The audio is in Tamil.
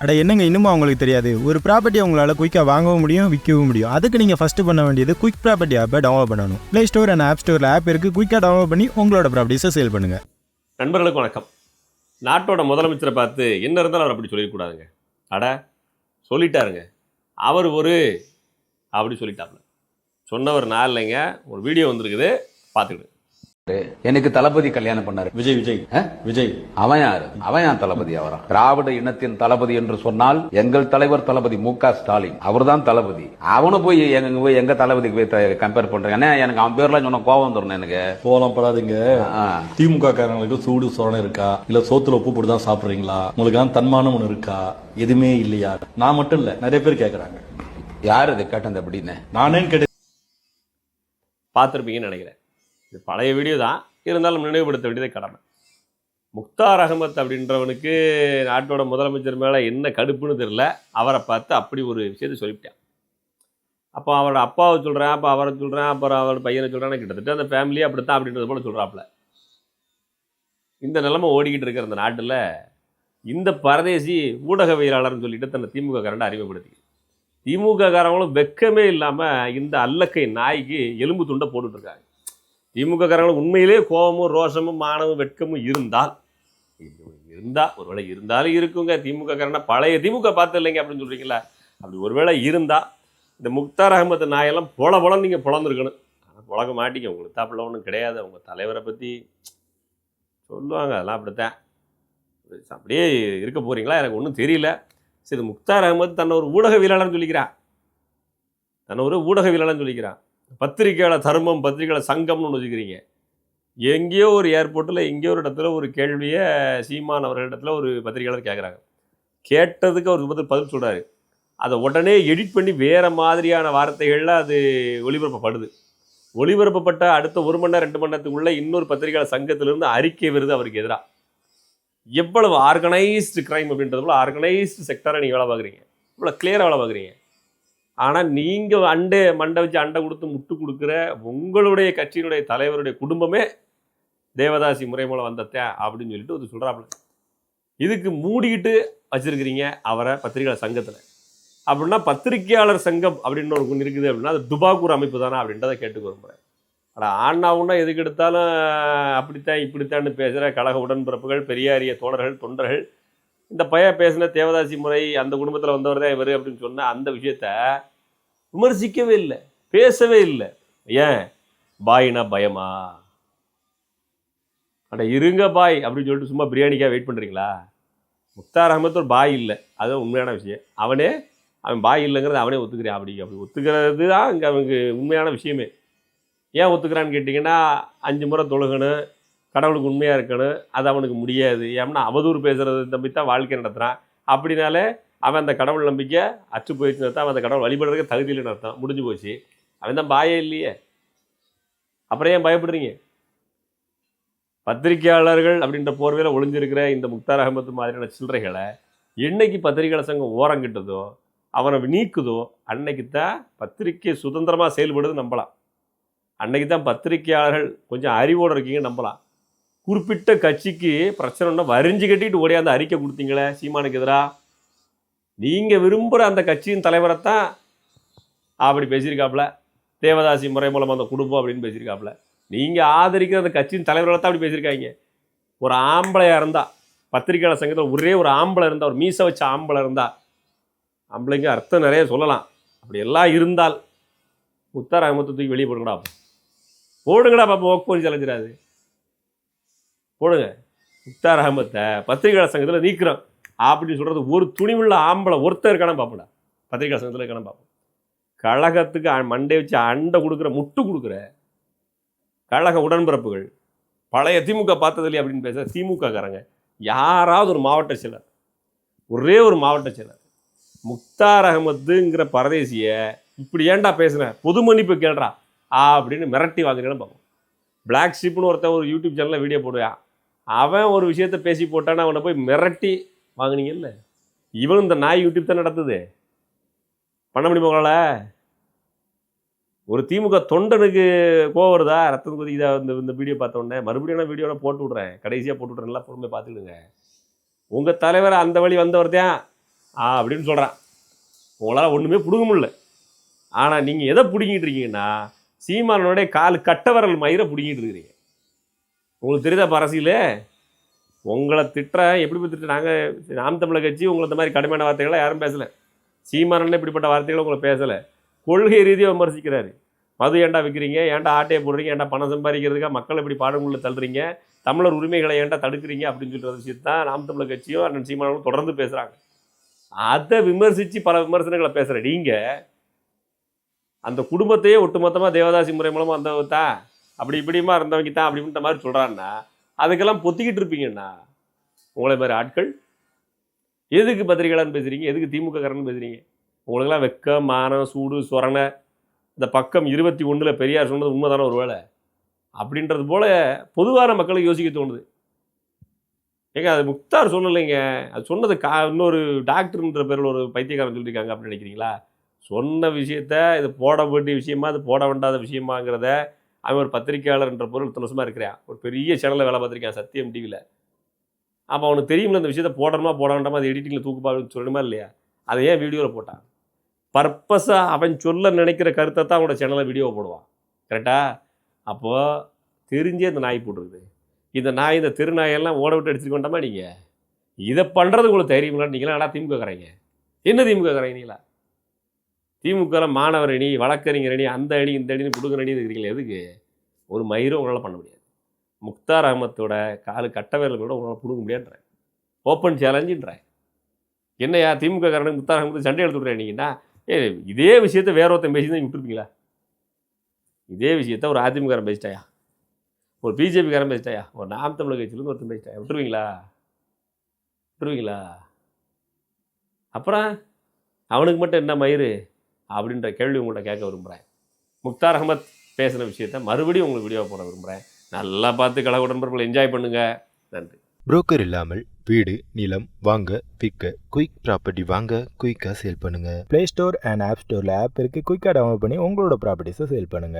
அட என்னங்க இன்னுமா அவங்களுக்கு தெரியாது? ஒரு ப்ராப்பர்ட்டி உங்களால் குயிக்காக வாங்கவும் முடியும் விற்கவும் முடியும். அதுக்கு நீங்கள் ஃபஸ்ட்டு பண்ண வேண்டியது குயிக் ப்ராப்பர்ட்டி ஆப்பை டவுன்லோட் பண்ணணும். ப்ளே ஸ்டோர் அண்ட் ஆப் ஸ்டோரில் ஆப் இருக்குது குயிக்காக டவுன்லோட் பண்ணி உங்களோட ப்ராப்பர்ட்டிஸை சேல் பண்ணுங்கள் நண்பர்களுக்கு வணக்கம். நாட்டோட முதலமைச்சரை பார்த்து என்ன இருந்தாலும் அவர் அப்படி சொல்லிடக்கூடாதுங்க. அட சொல்லிட்டாருங்க. அவர் ஒரு அப்படி சொல்லிட்டாப்ல. சொன்னவர் நான் இல்லைங்க. ஒரு வீடியோ வந்திருக்குது. பார்த்துக்கிட்டு எனக்கு தளபதி கல்யாணம் பண்ணாரு. விஜய் விஜய்? விஜய். அவன் யாரு? அவன் யான் தளபதி அவரா? திராவிட இனத்தின் தளபதி என்று சொன்னால் எங்கள் தலைவர் தளபதி மு க ஸ்டாலின். அவர்தான் தளபதி. அவனு போய் எங்க போய் எங்க தளபதிக்கு போய் கம்பேர் பண்றேன் ஏன்னா எனக்கு அவன் பேர்லாம் சொன்ன கோபம் வந்துடும் எனக்கு. போலாம் படாதீங்க. திமுக காரங்களுக்கு சூடு சொரணை இருக்கா? இல்ல சோத்துல உப்பு போட்டு தான் சாப்பிடுறீங்களா? உங்களுக்கு தான் தன்மானம் ஒண்ணு இருக்கா? எதுவுமே இல்லையா? நான் மட்டும் இல்ல நிறைய பேர் கேக்குறாங்க. யார் இது கேட்டது அப்படின்னு? நானே கேட்டு பார்த்துருப்பீங்கன்னு நினைக்கிறேன். இது பழைய வீடியோ தான். இருந்தாலும் நினைவுபடுத்த வேண்டியது கடமை. முக்தார் அகமத் அப்படின்றவனுக்கு நாட்டோட முதலமைச்சர் மேலே என்ன கடுப்புன்னு தெரில அவரை பார்த்து அப்படி ஒரு விஷயத்தை சொல்லிவிட்டான். அப்போ அவரோட அப்பாவை சொல்கிறேன் அப்போ அவரை சொல்கிறேன் அப்புறம் அவரோட பையனை சொல்கிறேன் கிட்டத்தட்ட அந்த ஃபேமிலியே அப்படித்தான் அப்படின்றது போல சொல்கிறாப்புல இந்த நிலமை ஓடிக்கிட்டு இருக்கிற அந்த நாட்டில் இந்த பரதேசி ஊடகவியலாளர்னு சொல்லிட்டு தன்னை திமுக காரண்ட அறிமுகப்படுத்தி திமுக காரங்களும் வெக்கமே இல்லாமல் இந்த அல்லக்கை நாய்க்கு எலும்பு துண்டை போட்டுட்ருக்காங்க இருக்காங்க திமுக உண்மையிலே கோபமும் ரோஷமும் மானமும் வெட்கமும் இருந்தால் இருந்தால் ஒருவேளை இருந்தாலும் இருக்குங்க. திமுககாரனா பழைய திமுக பார்த்து இல்லைங்க அப்படின்னு சொல்கிறீங்களா அப்படி ஒருவேளை இருந்தால் இந்த முக்தார் அகமது நாயெல்லாம் பொல பொல நீங்கள் பிளந்துருக்கணும் ஆனால் புழக்க மாட்டீங்க. உங்களுக்கு தாப்பில் ஒன்றும் கிடையாது. அவங்க தலைவரை பற்றி சொல்லுவாங்க. அதெல்லாம் அப்படித்தான். அப்படியே இருக்க போகிறீங்களா எனக்கு ஒன்றும் தெரியல. சரி முக்தார் அகமது தன்னை ஒரு ஊடகவியலாளர்னு சொல்லிக்கிறான் தன்னை ஒரு ஊடகவியலாளர்னு சொல்லிக்கிறான் பத்திரிகையாளர் தர்மம் பத்திரிகையாளர் சங்கம்னு ஒன்று வச்சுக்கிறீங்க. எங்கேயோ ஒரு ஏர்போர்ட்டில் எங்கேயோ ஒரு இடத்துல ஒரு கேள்வியை சீமான் அவர்களிடத்தில் ஒரு பத்திரிகையாளர் கேட்குறாங்க கேட்டதுக்கு அவர் பதில் பதில் சொல்கிறாரு அதை உடனே எடிட் பண்ணி வேறு மாதிரியான வார்த்தைகளில் அது ஒளிபரப்பப்படுது. ஒளிபரப்பப்பட்ட அடுத்த ஒரு மணி நேரம் ரெண்டு மணி நேரத்துக்குள்ளே இன்னொரு பத்திரிகையாளர் சங்கத்திலிருந்து அறிக்கை வருது அவருக்கு எதிராக எவ்வளவு ஆர்கனைஸ்டு கிரைம் அப்படின்றது போல ஆர்கனைஸ்டு செக்டரை நீங்கள் வேலை பார்க்குறீங்க. இவ்வளோ கிளியராக வேலை பார்க்குறீங்க. ஆனால் நீங்கள் அண்டை மண்டை வச்சு அண்டை கொடுத்து முட்டு கொடுக்குற உங்களுடைய கட்சியினுடைய தலைவருடைய குடும்பமே தேவதாசி முறை மூலம் வந்தத்தேன் அப்படின்னு சொல்லிட்டு ஒரு சொல்கிறாப்புல இதுக்கு மூடிக்கிட்டு வச்சிருக்கிறீங்க அவரை பத்திரிகையாளர் சங்கத்தில். அப்படின்னா பத்திரிகையாளர் சங்கம் அப்படின்னு ஒரு ஒன்று இருக்குது அப்படின்னா அது துபாக்கூர் அமைப்பு தானா அப்படின்றத கேட்டுக்க விரும்புகிறேன் ஆனால் ஆண்ணாவுன்னா எதுக்கு எடுத்தாலும் அப்படித்தான் இப்படித்தான்னு பேசுகிற கழக உடன்பிறப்புகள் பெரியாரிய தோழர்கள் தொண்டர்கள் இந்த பையன் பேசின தேவதாசி முறை அந்த குடும்பத்தில் வந்தவர் தான் இவர் அப்படின்னு சொன்ன அந்த விஷயத்த விமர்சிக்கவே இல்லை பேசவே இல்லை. ஏன்? பாய்னா பயமா? அட இருங்க பாய் அப்படின்னு சொல்லிட்டு சும்மா பிரியாணிக்காக வெயிட் பண்ணுறீங்களா முக்தார் அகமத் ஒரு பாய் இல்லை அதுதான் உண்மையான விஷயம். அவனே அவன் பாய் இல்லைங்கிறத அவனே ஒத்துக்கிறான். அப்படி அப்படி ஒத்துக்கிறது தான் இங்கே அவனுக்கு உண்மையான விஷயமே. ஏன் ஒத்துக்கிறான்னு கேட்டிங்கன்னா அஞ்சு முறை தொழுகணும் கடவுளுக்கு உண்மையாக இருக்கணும் அது அவனுக்கு முடியாது. ஏன்னா அவதூறு பேசுகிறது நம்பி தான் வாழ்க்கை நடத்துகிறான் அப்படினாலே அவன் அந்த கடவுள் நம்பிக்கை அச்சு போயிடுச்சுன்னு அர்த்தம். அவன் அந்த கடவுள் வழிபடுறதுக்கு தகுதி இல்லைன்னு அர்த்தம். முடிஞ்சு போச்சு. அவன் தான் பாயே இல்லையே. அப்புறம் ஏன் பயப்படுறீங்க? பத்திரிகையாளர்கள் அப்படின்ற போர்வையில் ஒளிஞ்சிருக்கிற இந்த முக்தார் அகமது மாதிரியான சில்லறைகளை என்னைக்கு பத்திரிகையாளர் சங்கம் ஓரங்கிட்டதோ அவனை நீக்குதோ அன்னைக்கு தான் பத்திரிகை சுதந்திரமாக செயல்படுது நம்பலாம். அன்னைக்கு தான் பத்திரிகையாளர்கள் கொஞ்சம் அறிவோடு இருக்கீங்க நம்பலாம். குறிப்பிட்ட கட்சிக்கு பிரச்சனைனா வரிஞ்சு கட்டிட்டு ஓடியாந்து அறிக்கை கொடுத்தீங்களே சீமானுக்கு எதிராக நீங்கள் விரும்புகிற அந்த கட்சியின் தலைவரை தான் அப்படி பேசியிருக்காப்புல. தேவதாசி முறை மூலம் அந்த குடும்பம் அப்படின்னு பேசியிருக்காப்புல. நீங்கள் ஆதரிக்கிற அந்த கட்சியின் தலைவர்களை தான் அப்படி பேசியிருக்காங்க. ஒரு ஆம்பளையாக இருந்தால் பத்திரிகையாளர் சங்கத்தில் ஒரே ஒரு ஆம்பளை இருந்தால் ஒரு மீசை வச்ச ஆம்பளை இருந்தால் ஆம்பளைங்க அர்த்தம் நிறைய சொல்லலாம். அப்படி எல்லாம் இருந்தால் முத்தார் அகமத்தை தூக்கி வெளியே போடுங்கடா போடுங்கடா பாப்பா ஒர்க் போய் செலஞ்சிடாது போடுங்க. முக்தார் அகமத்தை பத்திரிகையாளர் சங்கத்தில் நீக்கிறோம். அப்படின்னு சொல்கிறது ஒரு துணிவுள்ள ஆம்பளை ஒருத்தர் இருக்கான பார்ப்போம்டா பத்திரிகையாளர் சங்கத்தில் இருக்கான பார்ப்போம் கழகத்துக்கு மண்டை வச்சு அண்டை கொடுக்குற முட்டு கொடுக்குற கழக உடன்பிறப்புகள் பழைய திமுக பார்த்தது இல்லையா அப்படின்னு பேச திமுக காரங்க யாராவது ஒரு மாவட்ட செயலர் ஒரே ஒரு மாவட்ட செயலர் முக்தார் அகமதுங்கிற பரதேசிய இப்படி ஏன்டா பேசுன பொது மன்னிப்பு கேள்றா அப்படின்னு மிரட்டி வாங்குறேன்னு பார்ப்போம் பிளாக் ஷிப்னு ஒருத்தன் ஒரு யூடியூப் சேனலில் வீடியோ போடுவேன். அவன் ஒரு விஷயத்த பேசி போட்டான்னு அவனை போய் மிரட்டி வாங்குனீங்கல்ல? இவன் இந்த நாய் யூடியூப் தான் நடத்துது. பண்ண முடியுமா உங்களால்? ஒரு திமுக தொண்டனுக்கு கோவம் வருதா? ரத்தம் இதாக இந்த இந்த வீடியோ பார்த்தோன்னே மறுபடியும் நான் வீடியோவில் போட்டு விட்றேன். கடைசியாக போட்டு விட்றேன். நல்லா பொறுமையாக பார்த்துக்கிடுங்க. உங்கள் தலைவர் அந்த வழி வந்தவர் தான் ஆ அப்படின்னு சொல்கிறான் உங்களால் ஒன்றுமே பிடுங்க முடியல. ஆனால் நீங்கள் எதை பிடுங்கிட்டு இருக்கீங்கன்னா சீமானோடைய கால் கட்டவரல் மயிரை பிடுங்கிட்டு இருக்கிறீங்க. உங்களுக்கு தெரியுதா இப்ப அரசியல்? உங்களை திட்டுறேன் எப்படி போய் திட்டு நாங்கள் நாம் தமிழக கட்சி உங்களை இந்த மாதிரி கடுமையான வார்த்தைகளை யாரும் பேசலை. சீமானன் இப்படிப்பட்ட வார்த்தைகளை உங்களை பேசலை. கொள்கை ரீதியாக விமர்சிக்கிறாரு. மது ஏன்டா விற்கிறீங்க ஏன்டா ஆட்டையை போடுறீங்க? ஏன்டா பணம் சம்பாதிக்கிறதுக்காக மக்கள் இப்படி பாடங்குள்ள தள்ளுறீங்க? தமிழர் உரிமைகளை ஏன்டா தடுக்கிறீங்க? அப்படின்னு சொல்லிட்டு விஷயத்தை தான் நாம் தமிழர் கட்சியும் அண்ணன் சீமானவங்களும் தொடர்ந்து பேசுகிறாங்க அதை விமர்சித்து பல விமர்சனங்களை பேசுகிற நீங்கள் அந்த குடும்பத்தையே ஒட்டுமொத்தமாக தேவதாசி முறை மூலமாக வந்தவங்க அப்படி இப்படிமா இருந்தவங்க தான் அப்படின்ற மாதிரி சொல்கிறான்னா அதுக்கெல்லாம் பொத்திக்கிட்டு இருப்பீங்கண்ணா. உங்களை மாதிரி ஆட்கள். எதுக்கு பத்திரிகையாளர்னு பேசுகிறீங்க எதுக்கு திமுக காரன்னு பேசுகிறீங்க உங்களுக்கெல்லாம் வெக்கம் மானம் சூடு சொரணை இந்த பக்கம் இருபத்தி ஒன்றில் பெரியார் சொன்னது உண்மைதானே ஒரு வேலை அப்படின்றது போல் பொதுவான மக்களுக்கு யோசிக்க தோணுது. ஏங்க அது முக்தார் சொல்லலைங்க அது சொன்னது கா இன்னொரு டாக்டர்ன்ற பேரில் ஒரு பைத்தியக்காரன் சொல்லியிருக்காங்க அப்படின்னு நினைக்கிறீங்களா? சொன்ன விஷயத்த இது போட வேண்டிய விஷயமா அது போட வேண்டாத விஷயமாங்கிறத அவன் ஒரு பத்திரிக்கையாளர்ன்ற பொருள் இத்தனை இருக்கிறான். ஒரு பெரிய சேனலில் வேலை பார்த்துருக்கான் சத்தியம் டிவியில் அப்போ அவனுக்கு தெரியுமில்ல இந்த விஷயத்தை போடணுமா போட வேண்டாமா அது எடிட்டிங்கில் தூக்குப்பாடு சொல்லணுமா இல்லையா? அதை ஏன் வீடியோவில் போட்டான்? பர்பஸாக அவன் சொல்ல நினைக்கிற கருத்தை தான் அவனோட சேனலில் வீடியோ போடுவான். கரெக்டா அப்போது தெரிஞ்சே இந்த நாய் போட்டுருக்குது இந்த நாய் இந்த திருநாயெல்லாம் ஓட விட்டு அடிச்சுட்டு கொண்டோமா நீங்கள் இதை பண்ணுறது உங்களுக்கு தைரியம் இல்லை நீங்களாம் ஆனால் திமுக கரைங்க என்ன திமுக கரைங்க நீங்களா திமுகவில் மாணவர் அணி வழக்கறிஞர் அணி அந்த அணி இந்த அணி கொடுக்குற அணி இருக்கிறீங்களா எதுக்கு? ஒரு மயிரும் உங்களால் பண்ண முடியாது. முக்தார் அகமத்தோட காலு கட்டவேரில் கூட உங்களால் பிடுங்க முடியாதுன்றேன் ஓப்பன் சேலஞ்சுன்றேன் என்னையா திமுக காரனுக்கு முக்தார் அகமத்து சண்டை எடுத்துவிட்றேன் நீங்கன்னா ஏ இதே விஷயத்த வேற ஒருத்தன் பேசி தான் விட்டுருப்பீங்களா? இதே விஷயத்த ஒரு அதிமுககாரன் பேசிட்டாயா? ஒரு பிஜேபிக்காரன் பேசிட்டாயா? ஒரு நாம் தமிழக கட்சியிலேருந்து ஒருத்தன் பேசிட்டாயா? விட்டுருவீங்களா? விட்டுருவீங்களா? அப்புறம் அவனுக்கு மட்டும் என்ன மயிறு? அப்படின்ற கேள்வி உங்கள்கிட்ட கேட்க விரும்புகிறேன் முக்தார் அகமத் பேசின விஷயத்த மறுபடியும் உங்களுக்கு வீடியோ போட விரும்புகிறேன் நல்லா பார்த்து கலை உடன்பர்கள் என்ஜாய் பண்ணுங்கள் நன்றி. புரோக்கர் இல்லாமல் வீடு நிலம் வாங்க விற்க குயிக் ப்ராப்பர்ட்டி வாங்க குயிக்காக சேல் பண்ணுங்க. ப்ளே ஸ்டோர் அண்ட் ஆப் ஸ்டோரில் ஆப் இருக்குது குயிக்காக டவுன்லோட் பண்ணி உங்களோட ப்ராப்பர்ட்டிஸை சேல் பண்ணுங்கள்